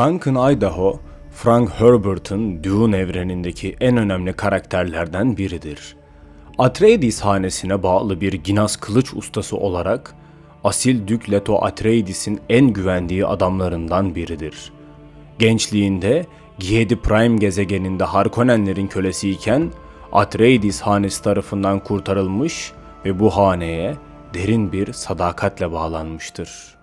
Duncan Idaho, Frank Herbert'ın Dune evrenindeki en önemli karakterlerden biridir. Atreides hanesine bağlı bir Ginas kılıç ustası olarak asil Dük Leto Atreides'in en güvendiği adamlarından biridir. Gençliğinde Giedi Prime gezegeninde Harkonnenlerin kölesiyken Atreides hanesi tarafından kurtarılmış ve bu haneye derin bir sadakatle bağlanmıştır.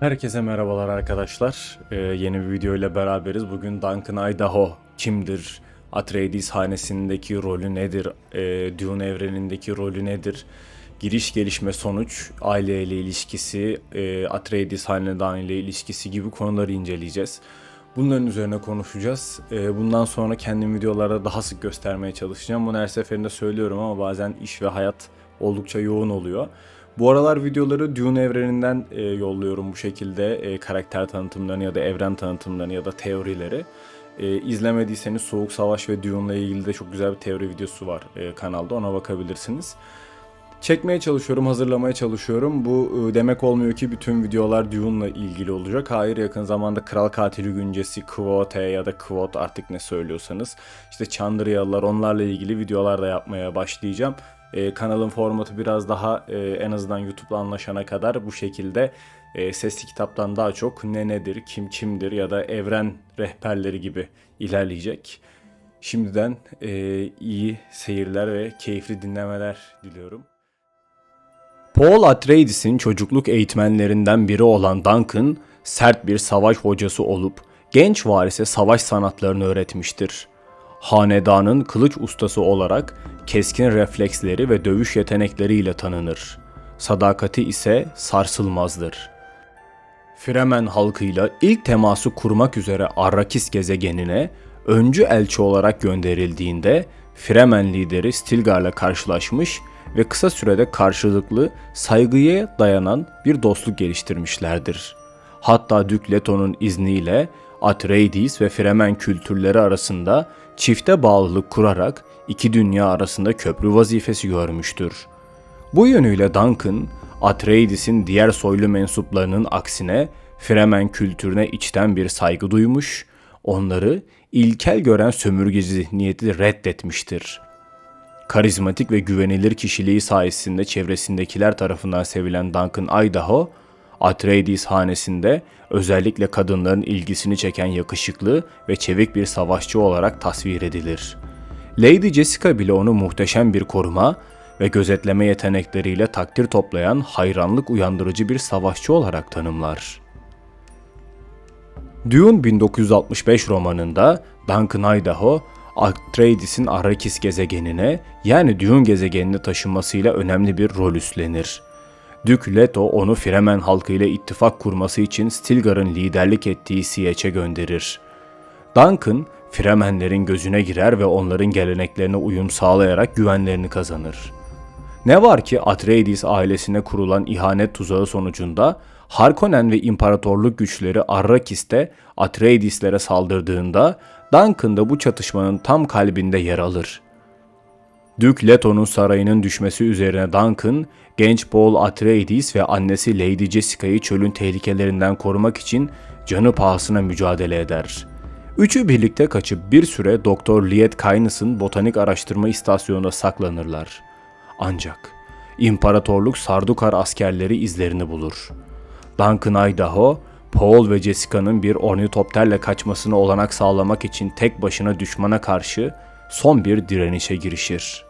Herkese merhabalar arkadaşlar. Ee, yeni bir video ile beraberiz. Bugün Duncan Idaho kimdir? Atreides hanesindeki rolü nedir? Ee, Dune evrenindeki rolü nedir? Giriş gelişme sonuç, aileyle ilişkisi, e, Atreides hanedanı ile ilişkisi gibi konuları inceleyeceğiz. Bunların üzerine konuşacağız. Ee, bundan sonra kendim videolarda daha sık göstermeye çalışacağım. Bunu her seferinde söylüyorum ama bazen iş ve hayat oldukça yoğun oluyor. Bu aralar videoları Dune evreninden e, yolluyorum bu şekilde e, karakter tanıtımlarını ya da evren tanıtımlarını ya da teorileri. E, izlemediyseniz Soğuk Savaş ve Dune ile ilgili de çok güzel bir teori videosu var e, kanalda ona bakabilirsiniz. Çekmeye çalışıyorum, hazırlamaya çalışıyorum. Bu e, demek olmuyor ki bütün videolar Dune'la ilgili olacak. Hayır yakın zamanda Kral Katili Güncesi, Quote ya da Quote artık ne söylüyorsanız. işte Chandriyalılar onlarla ilgili videolar da yapmaya başlayacağım. E, kanalın formatı biraz daha e, en azından YouTube'la anlaşana kadar bu şekilde e, sesli kitaptan daha çok ne nedir, kim kimdir ya da evren rehberleri gibi ilerleyecek. Şimdiden e, iyi seyirler ve keyifli dinlemeler diliyorum. Paul Atreides'in çocukluk eğitmenlerinden biri olan Duncan, sert bir savaş hocası olup genç varise savaş sanatlarını öğretmiştir. Hanedanın kılıç ustası olarak keskin refleksleri ve dövüş yetenekleriyle tanınır. Sadakati ise sarsılmazdır. Fremen halkıyla ilk teması kurmak üzere Arrakis gezegenine öncü elçi olarak gönderildiğinde Fremen lideri Stilgar'la karşılaşmış ve kısa sürede karşılıklı saygıya dayanan bir dostluk geliştirmişlerdir. Hatta Dük Leto'nun izniyle Atreides ve Fremen kültürleri arasında çifte bağlılık kurarak iki dünya arasında köprü vazifesi görmüştür. Bu yönüyle Duncan, Atreides'in diğer soylu mensuplarının aksine Fremen kültürüne içten bir saygı duymuş, onları ilkel gören sömürgeci zihniyeti reddetmiştir. Karizmatik ve güvenilir kişiliği sayesinde çevresindekiler tarafından sevilen Duncan Idaho, Atreides hanesinde özellikle kadınların ilgisini çeken yakışıklı ve çevik bir savaşçı olarak tasvir edilir. Lady Jessica bile onu muhteşem bir koruma ve gözetleme yetenekleriyle takdir toplayan hayranlık uyandırıcı bir savaşçı olarak tanımlar. Dune 1965 romanında Duncan Idaho, Atreides'in Arrakis gezegenine yani Dune gezegenine taşınmasıyla önemli bir rol üstlenir. Dük Leto onu Fremen halkıyla ittifak kurması için Stilgar'ın liderlik ettiği Siyeç'e gönderir. Duncan, Fremenlerin gözüne girer ve onların geleneklerine uyum sağlayarak güvenlerini kazanır. Ne var ki Atreides ailesine kurulan ihanet tuzağı sonucunda Harkonnen ve imparatorluk güçleri Arrakis'te Atreideslere saldırdığında Duncan da bu çatışmanın tam kalbinde yer alır. Dük Leto'nun sarayının düşmesi üzerine Duncan, genç Paul Atreides ve annesi Lady Jessica'yı çölün tehlikelerinden korumak için canı pahasına mücadele eder. Üçü birlikte kaçıp bir süre Doktor Liet Kynes'ın botanik araştırma istasyonunda saklanırlar. Ancak İmparatorluk Sardukar askerleri izlerini bulur. Duncan Idaho, Paul ve Jessica'nın bir ornitopterle kaçmasına olanak sağlamak için tek başına düşmana karşı son bir direnişe girişir.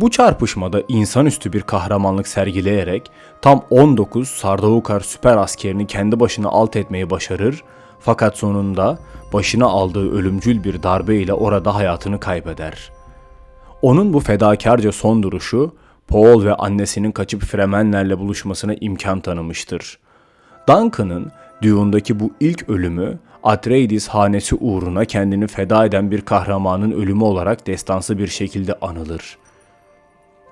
Bu çarpışmada insanüstü bir kahramanlık sergileyerek tam 19 Sardaukar süper askerini kendi başına alt etmeyi başarır fakat sonunda başına aldığı ölümcül bir darbe ile orada hayatını kaybeder. Onun bu fedakarca son duruşu Paul ve annesinin kaçıp Fremenlerle buluşmasına imkan tanımıştır. Duncan'ın Dune'daki bu ilk ölümü Atreides hanesi uğruna kendini feda eden bir kahramanın ölümü olarak destansı bir şekilde anılır.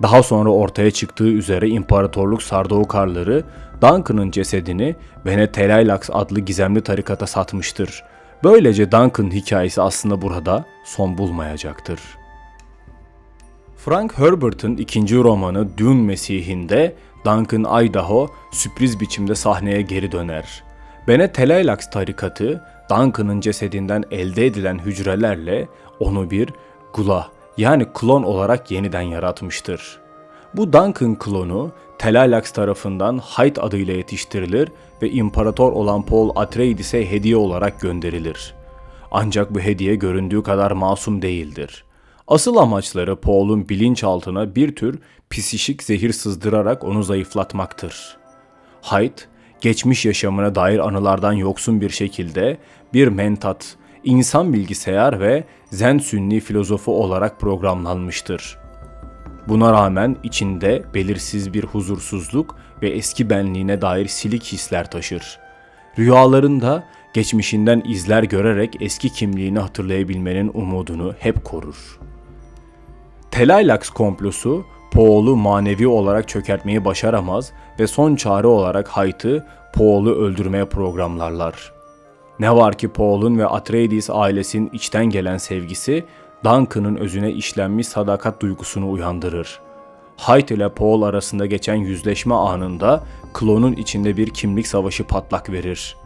Daha sonra ortaya çıktığı üzere İmparatorluk Sardaukarları Duncan'ın cesedini Bene Telaylax adlı gizemli tarikata satmıştır. Böylece Duncan hikayesi aslında burada son bulmayacaktır. Frank Herbert'ın ikinci romanı Dune Mesih'inde Duncan Idaho sürpriz biçimde sahneye geri döner. Bene Teleilax tarikatı Duncan'ın cesedinden elde edilen hücrelerle onu bir gula yani klon olarak yeniden yaratmıştır. Bu Duncan klonu Teleilax tarafından Hyde adıyla yetiştirilir ve imparator olan Paul Atreides'e hediye olarak gönderilir. Ancak bu hediye göründüğü kadar masum değildir. Asıl amaçları Paul'un bilinçaltına bir tür psişik zehir sızdırarak onu zayıflatmaktır. Hyde, geçmiş yaşamına dair anılardan yoksun bir şekilde bir mentat, insan bilgisayar ve zen sünni filozofu olarak programlanmıştır. Buna rağmen içinde belirsiz bir huzursuzluk ve eski benliğine dair silik hisler taşır. Rüyalarında geçmişinden izler görerek eski kimliğini hatırlayabilmenin umudunu hep korur. Telaylax komplosu Paul'u manevi olarak çökertmeyi başaramaz ve son çare olarak Hayt'ı Paul'u öldürmeye programlarlar. Ne var ki Paul'un ve Atreides ailesinin içten gelen sevgisi Duncan'ın özüne işlenmiş sadakat duygusunu uyandırır. Hayt ile Paul arasında geçen yüzleşme anında klonun içinde bir kimlik savaşı patlak verir.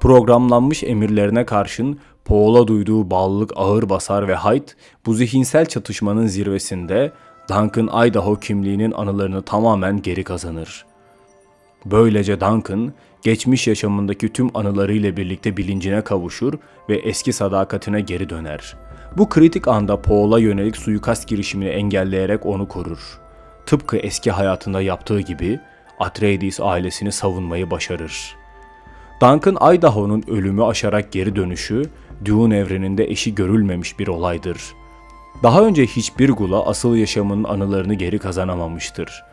Programlanmış emirlerine karşın Paul'a duyduğu bağlılık ağır basar ve Hayt bu zihinsel çatışmanın zirvesinde Duncan Idaho kimliğinin anılarını tamamen geri kazanır. Böylece Duncan, geçmiş yaşamındaki tüm anılarıyla birlikte bilincine kavuşur ve eski sadakatine geri döner. Bu kritik anda Paul'a yönelik suikast girişimini engelleyerek onu korur. Tıpkı eski hayatında yaptığı gibi Atreides ailesini savunmayı başarır. Duncan Idaho'nun ölümü aşarak geri dönüşü, Dune evreninde eşi görülmemiş bir olaydır. Daha önce hiçbir Gula asıl yaşamının anılarını geri kazanamamıştır.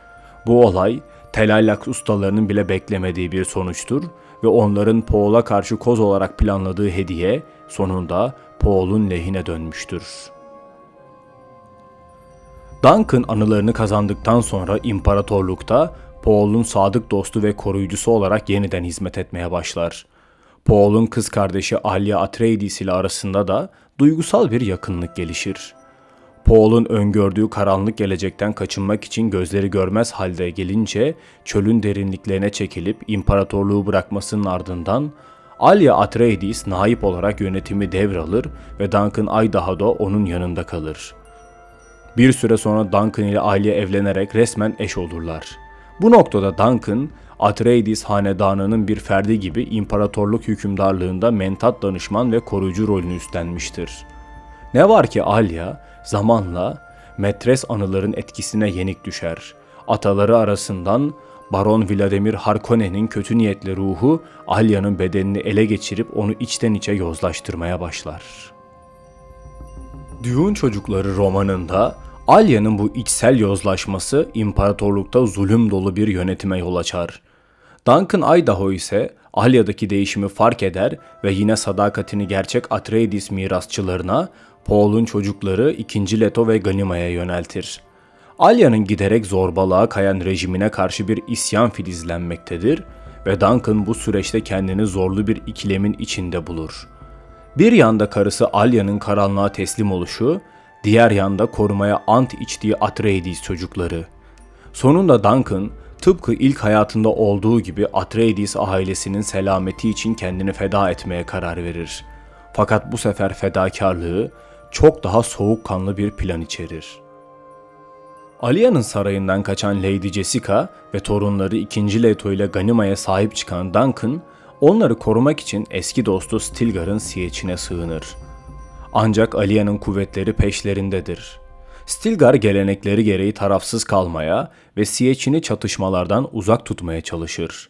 Bu olay, Telaylax ustalarının bile beklemediği bir sonuçtur ve onların Paul'a karşı koz olarak planladığı hediye sonunda Paul'un lehine dönmüştür. Duncan anılarını kazandıktan sonra imparatorlukta Paul'un sadık dostu ve koruyucusu olarak yeniden hizmet etmeye başlar. Paul'un kız kardeşi Alia Atreides ile arasında da duygusal bir yakınlık gelişir. Paul'un öngördüğü karanlık gelecekten kaçınmak için gözleri görmez halde gelince çölün derinliklerine çekilip imparatorluğu bırakmasının ardından Alia Atreides naip olarak yönetimi devralır ve Duncan Idaho'da onun yanında kalır. Bir süre sonra Duncan ile Alia evlenerek resmen eş olurlar. Bu noktada Duncan, Atreides hanedanının bir ferdi gibi imparatorluk hükümdarlığında mentat danışman ve koruyucu rolünü üstlenmiştir. Ne var ki Alia zamanla metres anıların etkisine yenik düşer. Ataları arasından Baron Vladimir Harkonnen'in kötü niyetli ruhu Alya'nın bedenini ele geçirip onu içten içe yozlaştırmaya başlar. Dune Çocukları romanında Alya'nın bu içsel yozlaşması imparatorlukta zulüm dolu bir yönetime yol açar. Duncan Idaho ise Alya'daki değişimi fark eder ve yine sadakatini gerçek Atreides mirasçılarına Paul'un çocukları 2. Leto ve Ganima'ya yöneltir. Alya'nın giderek zorbalığa kayan rejimine karşı bir isyan filizlenmektedir ve Duncan bu süreçte kendini zorlu bir ikilemin içinde bulur. Bir yanda karısı Alya'nın karanlığa teslim oluşu, diğer yanda korumaya ant içtiği Atreides çocukları. Sonunda Duncan, tıpkı ilk hayatında olduğu gibi Atreides ailesinin selameti için kendini feda etmeye karar verir. Fakat bu sefer fedakarlığı çok daha soğukkanlı bir plan içerir. Alia'nın sarayından kaçan Lady Jessica ve torunları 2. Leto ile Ganima'ya sahip çıkan Duncan, onları korumak için eski dostu Stilgar'ın siyeçine sığınır. Ancak Alia'nın kuvvetleri peşlerindedir. Stilgar gelenekleri gereği tarafsız kalmaya ve siyeçini çatışmalardan uzak tutmaya çalışır.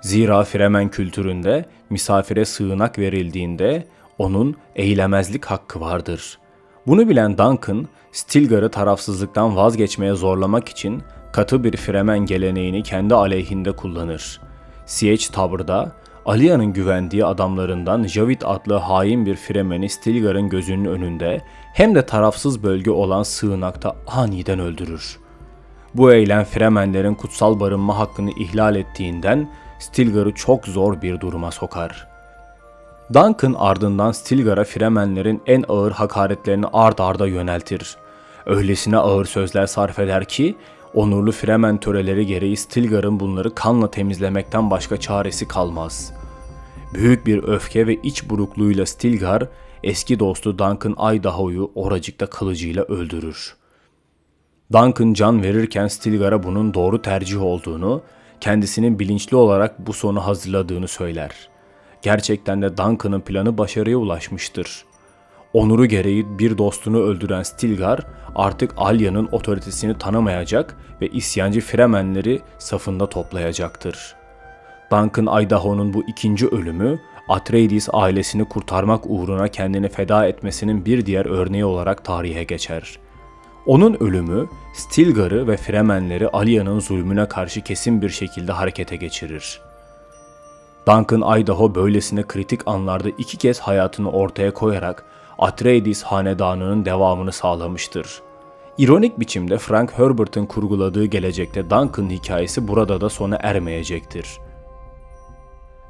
Zira Fremen kültüründe misafire sığınak verildiğinde onun eylemezlik hakkı vardır. Bunu bilen Duncan, Stilgar'ı tarafsızlıktan vazgeçmeye zorlamak için katı bir Fremen geleneğini kendi aleyhinde kullanır. Siege tavırda Alia'nın güvendiği adamlarından Javid adlı hain bir Fremen'i Stilgar'ın gözünün önünde hem de tarafsız bölge olan sığınakta aniden öldürür. Bu eylem Fremenlerin kutsal barınma hakkını ihlal ettiğinden Stilgar'ı çok zor bir duruma sokar. Duncan ardından Stilgar'a Fremenlerin en ağır hakaretlerini ard arda yöneltir. Öylesine ağır sözler sarf eder ki onurlu Fremen töreleri gereği Stilgar'ın bunları kanla temizlemekten başka çaresi kalmaz. Büyük bir öfke ve iç burukluğuyla Stilgar eski dostu Duncan Idaho'yu oracıkta kılıcıyla öldürür. Duncan can verirken Stilgar'a bunun doğru tercih olduğunu, kendisinin bilinçli olarak bu sonu hazırladığını söyler. Gerçekten de Duncan'ın planı başarıya ulaşmıştır. Onuru gereği bir dostunu öldüren Stilgar artık Alya'nın otoritesini tanımayacak ve isyancı Fremenleri safında toplayacaktır. Duncan Idaho'nun bu ikinci ölümü Atreides ailesini kurtarmak uğruna kendini feda etmesinin bir diğer örneği olarak tarihe geçer. Onun ölümü Stilgar'ı ve Fremenleri Alya'nın zulmüne karşı kesin bir şekilde harekete geçirir. Duncan Idaho böylesine kritik anlarda iki kez hayatını ortaya koyarak Atreides hanedanının devamını sağlamıştır. İronik biçimde Frank Herbert'ın kurguladığı gelecekte Duncan hikayesi burada da sona ermeyecektir.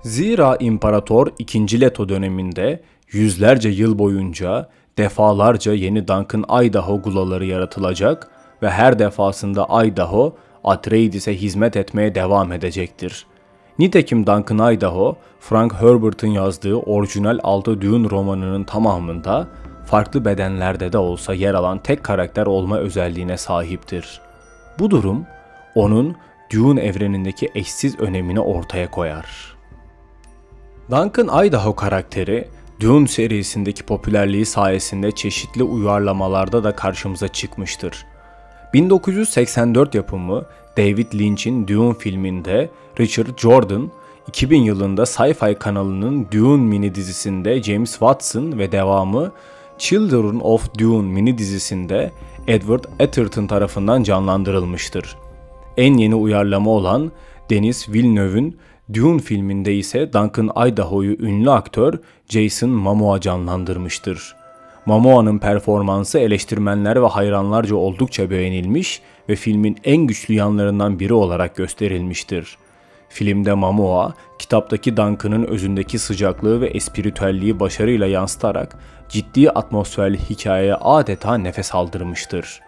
Zira İmparator 2. Leto döneminde yüzlerce yıl boyunca defalarca yeni Duncan Idaho gulaları yaratılacak ve her defasında Idaho Atreides'e hizmet etmeye devam edecektir. Nitekim Duncan Idaho, Frank Herbert'ın yazdığı orijinal Altı Düğün romanının tamamında farklı bedenlerde de olsa yer alan tek karakter olma özelliğine sahiptir. Bu durum onun Dune evrenindeki eşsiz önemini ortaya koyar. Duncan Idaho karakteri Dune serisindeki popülerliği sayesinde çeşitli uyarlamalarda da karşımıza çıkmıştır. 1984 yapımı David Lynch'in Dune filminde Richard Jordan, 2000 yılında Sci-Fi kanalının Dune mini dizisinde James Watson ve devamı Children of Dune mini dizisinde Edward Atherton tarafından canlandırılmıştır. En yeni uyarlama olan Denis Villeneuve'ün Dune filminde ise Duncan Idaho'yu ünlü aktör Jason Momoa canlandırmıştır. Momoa'nın performansı eleştirmenler ve hayranlarca oldukça beğenilmiş ve filmin en güçlü yanlarından biri olarak gösterilmiştir. Filmde Momoa, kitaptaki Duncan'ın özündeki sıcaklığı ve espiritüelliği başarıyla yansıtarak ciddi atmosferli hikayeye adeta nefes aldırmıştır.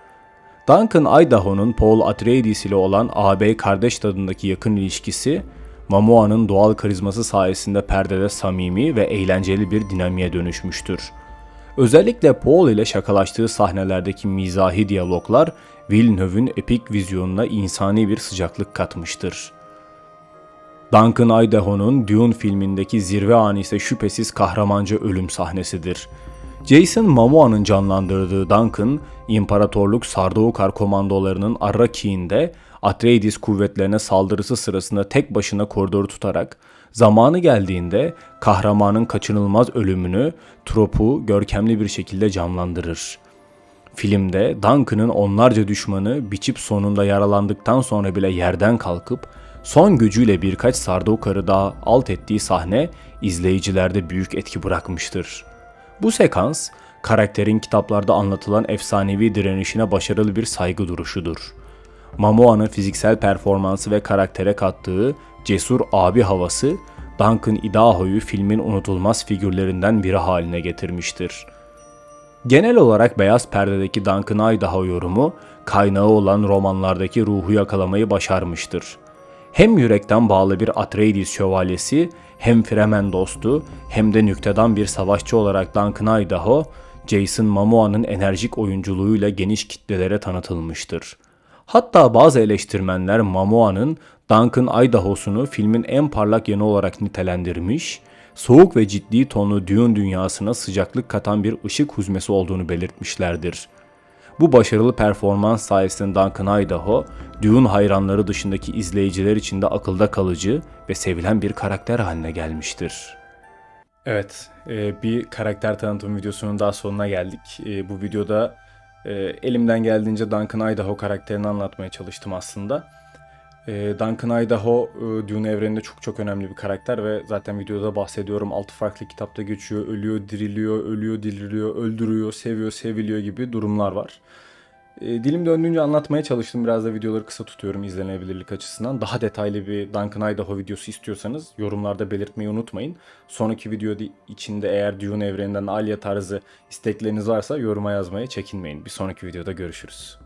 Duncan Idaho'nun Paul Atreides ile olan ağabey kardeş tadındaki yakın ilişkisi, Momoa'nın doğal karizması sayesinde perdede samimi ve eğlenceli bir dinamiğe dönüşmüştür. Özellikle Paul ile şakalaştığı sahnelerdeki mizahi diyaloglar Villeneuve'ün epik vizyonuna insani bir sıcaklık katmıştır. Duncan Idaho'nun Dune filmindeki zirve anı ise şüphesiz kahramanca ölüm sahnesidir. Jason Momoa'nın canlandırdığı Duncan, İmparatorluk Sardaukar komandolarının Arraki'inde Atreides kuvvetlerine saldırısı sırasında tek başına koridoru tutarak zamanı geldiğinde kahramanın kaçınılmaz ölümünü tropu görkemli bir şekilde canlandırır. Filmde Duncan'ın onlarca düşmanı biçip sonunda yaralandıktan sonra bile yerden kalkıp son gücüyle birkaç Sardaukar'ı daha alt ettiği sahne izleyicilerde büyük etki bırakmıştır. Bu sekans karakterin kitaplarda anlatılan efsanevi direnişine başarılı bir saygı duruşudur. Momoa'nın fiziksel performansı ve karaktere kattığı cesur abi havası Duncan Idaho'yu filmin unutulmaz figürlerinden biri haline getirmiştir. Genel olarak beyaz perdedeki Duncan Idaho yorumu kaynağı olan romanlardaki ruhu yakalamayı başarmıştır. Hem yürekten bağlı bir Atreides şövalyesi, hem Fremen dostu, hem de nüktedan bir savaşçı olarak Duncan Idaho, Jason Momoa'nın enerjik oyunculuğuyla geniş kitlelere tanıtılmıştır. Hatta bazı eleştirmenler Momoa'nın Duncan Idaho'sunu filmin en parlak yanı olarak nitelendirmiş, soğuk ve ciddi tonlu Dune dünyasına sıcaklık katan bir ışık huzmesi olduğunu belirtmişlerdir. Bu başarılı performans sayesinde Duncan Idaho, Dune hayranları dışındaki izleyiciler için de akılda kalıcı ve sevilen bir karakter haline gelmiştir. Evet, e, bir karakter tanıtım videosunun daha sonuna geldik. E, bu videoda e, elimden geldiğince Duncan Idaho karakterini anlatmaya çalıştım aslında. E, Duncan Idaho e, Dune evreninde çok çok önemli bir karakter ve zaten videoda bahsediyorum. Altı farklı kitapta geçiyor. Ölüyor, diriliyor, ölüyor, diriliyor, öldürüyor, seviyor, seviliyor gibi durumlar var. E, dilim döndüğünce anlatmaya çalıştım. Biraz da videoları kısa tutuyorum izlenebilirlik açısından. Daha detaylı bir Duncan Idaho videosu istiyorsanız yorumlarda belirtmeyi unutmayın. Sonraki video içinde eğer Dune evreninden Alya tarzı istekleriniz varsa yoruma yazmaya çekinmeyin. Bir sonraki videoda görüşürüz.